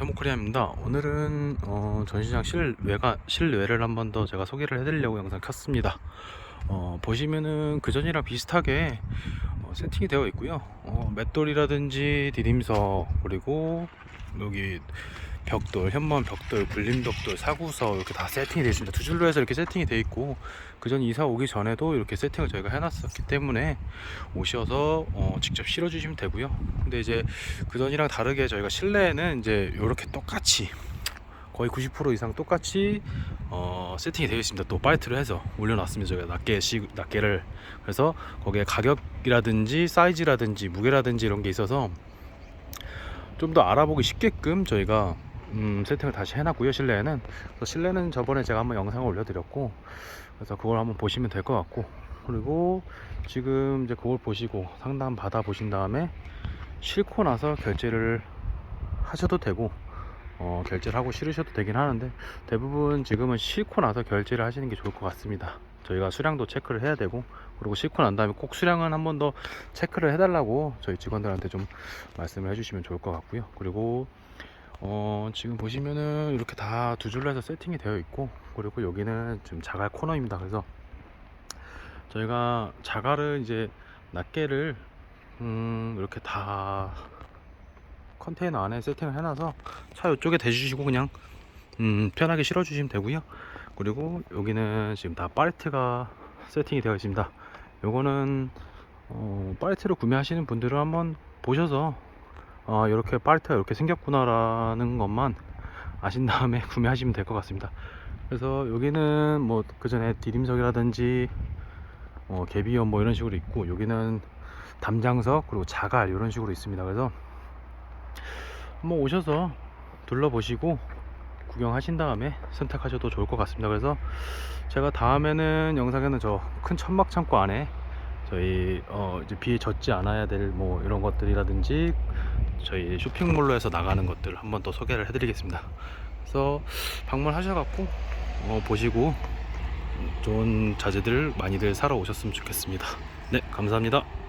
테모코리아입니다. 오늘은 어, 전시장 실외가 실외를 한 번 더 제가 소개를 해드리려고 영상 켰습니다. 어, 보시면은 그 전이랑 비슷하게 어, 세팅이 되어 있고요. 어, 맷돌이라든지 디딤석 그리고 여기 벽돌, 현무암 벽돌, 불림 벽돌, 사구서 이렇게 다 세팅이 되어 있습니다. 두 줄로 해서 이렇게 세팅이 되어 있고 그전 이사 오기 전에도 이렇게 세팅을 저희가 해놨었기 때문에 오셔서 어, 직접 실어주시면 되고요. 근데 이제 그 전이랑 다르게 저희가 실내에는 이제 이렇게 똑같이 거의 90% 이상 똑같이 어, 세팅이 되어 있습니다. 또 파이트를 해서 올려놨습니다. 저희가 낱개 시 낱개를 그래서 거기에 가격이라든지 사이즈라든지 무게라든지 이런 게 있어서 좀 더 알아보기 쉽게끔 저희가 음, 세팅을 다시 해놨고요 실내에는 그래서 실내는 저번에 제가 한번 영상을 올려드렸고 그래서 그걸 한번 보시면 될 것 같고 그리고 지금 이제 그걸 보시고 상담 받아 보신 다음에 싣고 나서 결제를 하셔도 되고 어, 결제를 하고 실으셔도 되긴 하는데 대부분 지금은 싣고 나서 결제를 하시는 게 좋을 것 같습니다. 저희가 수량도 체크를 해야 되고 그리고 싣고 난 다음에 꼭 수량은 한 번 더 체크를 해달라고 저희 직원들한테 좀 말씀을 해주시면 좋을 것 같고요. 그리고 어, 지금 보시면은 이렇게 다 두 줄로 해서 세팅이 되어 있고 그리고 여기는 지금 자갈 코너입니다. 그래서 저희가 자갈을 이제 낱개를 음, 이렇게 다 컨테이너 안에 세팅을 해놔서 차 이쪽에 대주시고 그냥 음, 편하게 실어주시면 되고요. 그리고 여기는 지금 다 팔레트가 세팅이 되어 있습니다. 요거는 어, 팔레트를 구매하시는 분들은 한번 보셔서 어, 이렇게 팔레트가 이렇게 생겼구나라는 것만 아신 다음에 구매하시면 될 것 같습니다. 그래서 여기는 뭐 그 전에 디딤석이라든지 어, 개비염 뭐 이런 식으로 있고 여기는 담장석 그리고 자갈 이런 식으로 있습니다. 그래서 한번 오셔서 둘러보시고 구경하신 다음에 선택하셔도 좋을 것 같습니다. 그래서 제가 다음에는 영상에는 저 큰 천막 창고 안에 저희 어 이제 비에 젖지 않아야 될 뭐 이런 것들이라든지 저희 쇼핑몰로 해서 나가는 것들 한번 더 소개를 해드리겠습니다. 그래서 방문하셔갖고 어 보시고 좋은 자재들 많이들 사러 오셨으면 좋겠습니다. 네, 감사합니다.